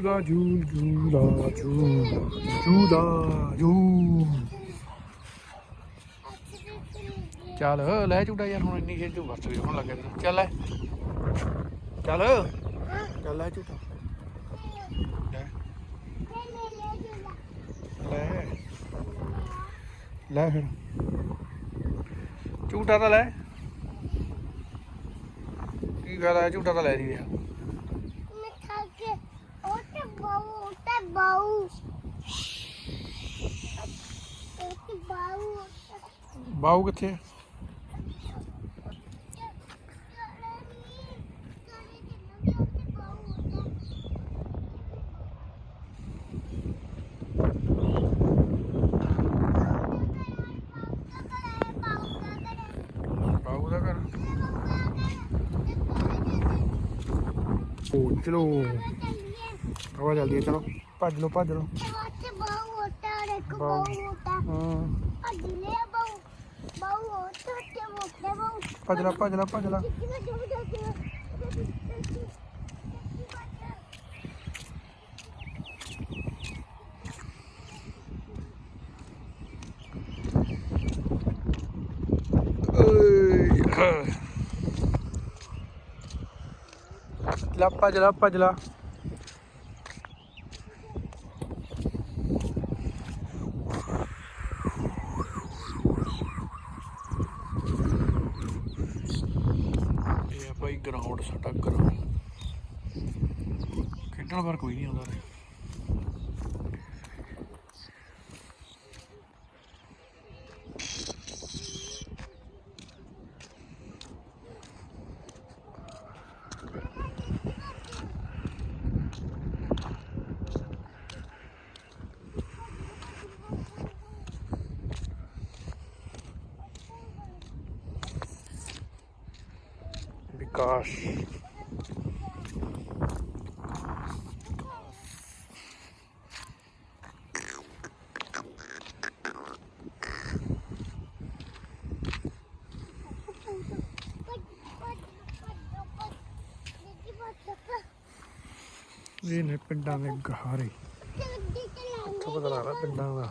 ਝੂਲਾ ਝੂਲ ਝੂਲਾ ਝੂਲ ਝੂਲਾ ਝੂਲ ਚੱਲ ਲੈ ਝੂਟਾ ਯਾਰ ਹੁਣ ਇੰਨੀ ਛੇਤੀ ਬਸ ਵੀ ਹੁਣ ਲੱਗੇ ਚੱਲ ਲੈ ਚੱਲ ਚੱਲ ਲੈ ਝੂਟਾ ਲੈ ਲੈ ਫਿਰ ਝੂਟਾ ਤਾਂ ਲੈ ਕੀ ਗੱਲ ਹੈ ਝੂਟਾ ਤਾਂ ਲੈ ਨਹੀਂ ਰਿਹਾ ਮੈਂ ਖਾ ਕੇ ਉਹ ਤੇ ਬਾਉ ਬਾਉ ਬਾਉ ਬਾਹੂ ਕਿੱਥੇ ਹੈ? ਚਲੋ। ਹਵਾ ਜਲਦੀ ਹੈ, ਚਲੋ ਭੱਜ ਲਓ ਭੱਜ ਲਓ ਬਾਊ। ਹਾਂ ਭੱਜ ਲਾ ਭੱਜ ਲਾ ਭੱਜ ਲਾ ਲਾ ਭੱਜ ਲਾ ਭੱਜ ਲਾ ਇਹ ਆ ਭਾਈ ਗਰਾਊਂਡ ਸਾਡਾ ਗਰਾਊਂਡ। ਖੇਡਣ ਪਰ ਕੋਈ ਨਹੀਂ ਆਉਂਦਾ ਰੇ ਵਿਕਾਸ ਇਹ ਨੇ ਪਿੰਡਾਂ ਦੇ ਗਹਾਰੇ। ਇੱਥੋਂ ਪਤਾ ਲੱਗਦਾ ਪਿੰਡਾਂ ਦਾ।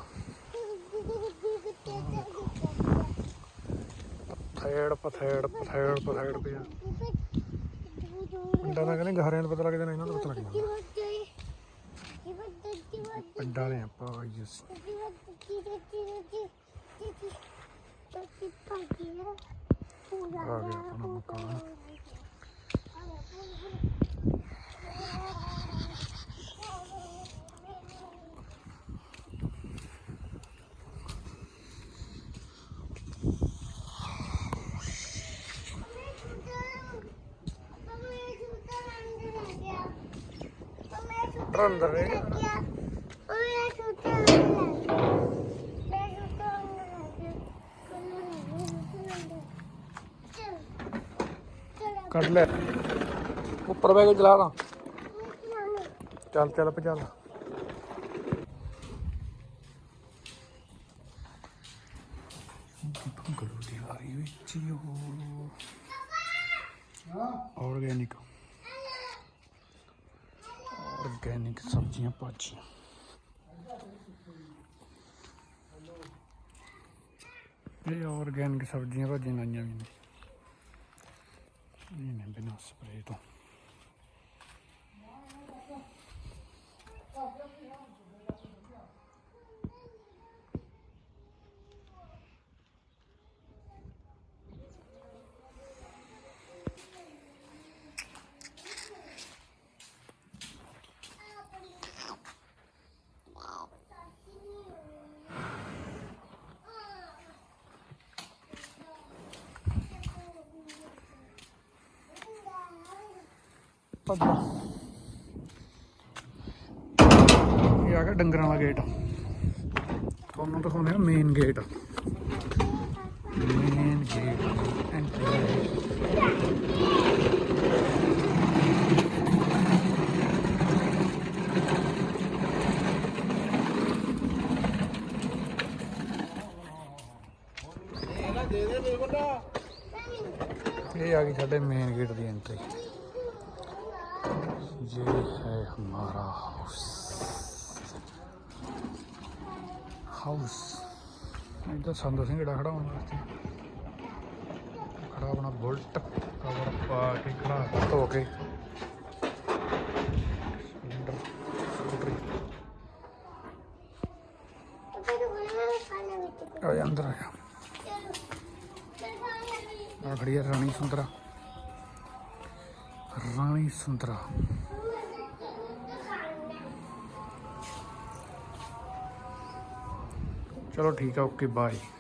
ਥੇੜ ਪਥੇੜ ਪਥੇੜ ਪਥੇੜ ਪਿਆ। ਪਿੰਡਾਂ ਦਾ ਕਹਿੰਦੇ ਗਹਾਰਿਆਂ ਨੂੰ ਪਤਾ ਲੱਗ ਜਾਣਾ, ਇਹਨਾਂ ਨੂੰ ਪਤਾ ਲੱਗ ਜਾਣਾ। ਪਿੰਡਾਂ ਵਾਲੇ ਆਪਾਂ ਯਸ ਆ ਗਿਆ ਆਪਣਾ ਮਕਾਨ। ਅੰਦਰ ਰਹਿ ਗਿਆ ਕੱਢ ਲੈ ਉੱਪਰ ਬੈ ਕੇ ਚਲਾ ਲਾ ਚੱਲ ਚੱਲ ਪਜਾ ਲਾ ਗਲੂ ਦੀ ਵਾਰੀ ਵਿੱਚ ਉਹ ਆਰਗੈਨਿਕ ਆਰਗੈਨਿਕ ਸਬਜ਼ੀਆਂ ਭਾਜੀਆਂ ਇਹ ਆਰਗੈਨਿਕ ਸਬਜ਼ੀਆਂ ਭਾਜੀਆਂ ਲਾਈਆਂ ਵੀ ਨੇ ਇਹ ਨੇ ਬਿਨਾਂ ਸਪਰੇਅ ਤੋਂ ਭੱਜ ਇਹ ਆ ਗਿਆ ਡੰਗਰਾਂ ਵਾਲਾ ਗੇਟ ਤੁਹਾਨੂੰ ਦਿਖਾਉਂਦੇ ਆ main gate main gate entry ਇਹ ਆ ਗਈ ਸਾਡੇ ਮੇਨ ਗੇਟ ਦੀ ਐਂਟਰੀ ये है हमारा हाउस हाउस इधर संतों सिंह खड़ा होने वास्ते खड़ा अपना बुलट कवर पा के खड़ा धो तो के अंदर आया खड़ी है रानी सुंदरा। रानी सुंदरा। ਆ ਜਾ ਅੰਦਰ ਆ ਜਾ